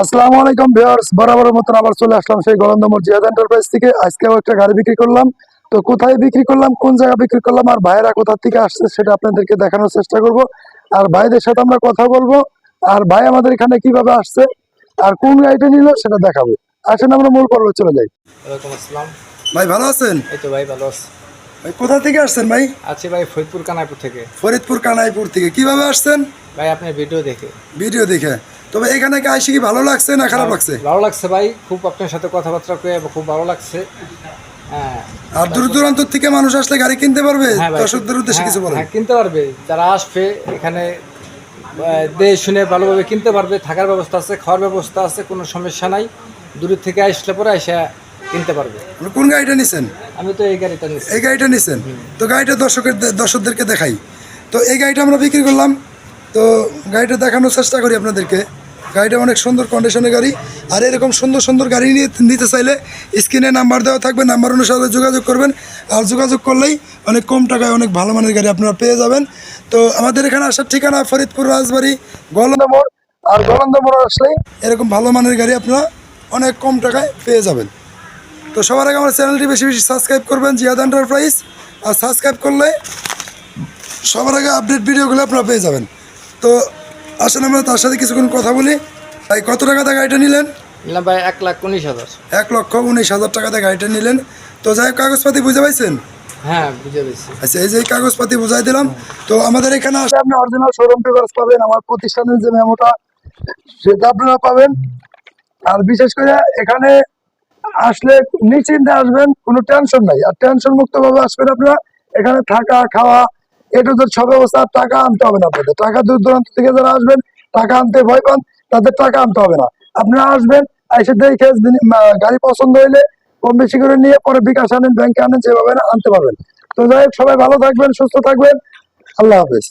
আসসালামু আলাইকুম ভিউয়ার্স বরাবরের মতন আবার চলে আসলাম সেই গরন্দমর জিয়াদ এন্টারপ্রাইজ থেকে। আজকেও একটা গাড়ি বিক্রি করলাম। তো কোথায় বিক্রি করলাম কোন জায়গায় বিক্রি করলাম আর ভাইয়েরা কোথা থেকে আসছে সেটা আপনাদেরকে দেখানোর চেষ্টা করব। আর ভাইদের সাথে আমরা কথা বলব আর ভাই আমাদের এখানে কীভাবে আসছে আর কোন গাড়িটা নিল সেটা দেখাবো। আসেন আমরা মূল পর্বে চলে যাই। ভাই ভালো আছেন? এই তো ভাই ভালো আছি। ভাই কোথা থেকে আসছেন ভাই? আছি ভাই ফরিদপুর কানাইপুর থেকে। ফরিদপুর কানাইপুর থেকে। কীভাবে আসছেন? ভাই আপনার ভিডিও দেখে। ভিডিও দেখে। তবে এখানে কি আইসি কি ভালো লাগছে না খারাপ লাগছে? ভালো লাগছে ভাই। খুব আপনার সাথে কথাবার্তা করে খুব ভালো লাগছে। হ্যাঁ। আর দূর দূরান্ত থেকে মানুষ আসলে গাড়ি কিনতে পারবে? হ্যাঁ দর্শকদের উদ্দেশ্যে হ্যাঁ, কিছু বলেন। হ্যাঁ কিনতে পারবে। যারা আসবে এখানে দেশ শুনে ভালোভাবে কিনতে পারবে। থাকার ব্যবস্থা আছে খাওয়ার ব্যবস্থা আছে কোনো সমস্যা নাই। দূরের থেকে আসলে পরে এসে কিনতে পারবে। কোন গাড়িটা নিছেন? আমি তো এই গাড়িটা নিচ্ছি এই গাড়িটা নিছেন? তো গাড়িটা দর্শকের দর্শকদেরকে দেখাই। তো এই গাড়িটা আমরা বিক্রি করলাম। তো গাড়িটা দেখানোর চেষ্টা করি আপনাদেরকে। গাড়িটা অনেক সুন্দর কন্ডিশনের গাড়ি। আর এরকম সুন্দর সুন্দর গাড়ি নিয়ে নিতে চাইলে স্ক্রিনে নাম্বার দেওয়া থাকবে। নাম্বার অনুসারে যোগাযোগ করবেন। আর যোগাযোগ করলেই অনেক কম টাকায় অনেক ভালো মানের গাড়ি আপনারা পেয়ে যাবেন। তো আমাদের এখানে আসার ঠিকানা ফরিদপুর রাজবাড়ি গলন্দ মোড় আর গলন্দ মোড় আসলেই এরকম ভালো মানের গাড়ি আপনারা অনেক কম টাকায় পেয়ে যাবেন। তো সবার আগে আমার চ্যানেলটি বেশি বেশি সাবস্ক্রাইব করবেন জিয়াদ এন্টারপ্রাইজ। আর সাবস্ক্রাইব করলে সবার আগে আপডেট ভিডিওগুলো আপনারা পেয়ে যাবেন। তো আসেন আমরা তার সাথে কিছুক্ষণ কথা বলি। ভাই কত টাকাতে গাড়িটা নিলেন? নিলাম ভাই এক লাখ উনিশ হাজার। এক লক্ষ উনিশ হাজার টাকাতে গাড়িটা নিলেন। তো যাই হোক কাগজপাতি বুঝে পাইছেন? হ্যাঁ বুঝে পেয়েছি আচ্ছা এই যে এই কাগজপাতি বুঝাই দিলাম। তো আমাদের এখানে আসলে আপনি অরিজিনাল শোরুম পেপারস পাবেন। আমার প্রতিষ্ঠানের যে মেমোটা সেটা আপনারা পাবেন। আর বিশেষ করে এখানে আসলে নিশ্চিন্তে আসবেন, কোনো টেনশন নাই। আর টেনশন মুক্ত ভাবে আসবেন আপনারা, এখানে থাকা, খাওয়া এটা তো সব ব্যবস্থা টাকা আনতে হবে না আপনাদের। টাকা দূর দূরান্ত থেকে যারা আসবেন, টাকা আনতে ভয় পান, তাদের টাকা আনতে হবে না। আপনারা আসবেন, এসে দেখে গাড়ি পছন্দ হইলে কম বেশি করে নিয়ে পরে বিকাশ আনেন, ব্যাংকে আনেন, যেভাবে আনতে পারবেন। তো যাই সবাই ভালো থাকবেন, সুস্থ থাকবেন। আল্লাহ হাফেজ।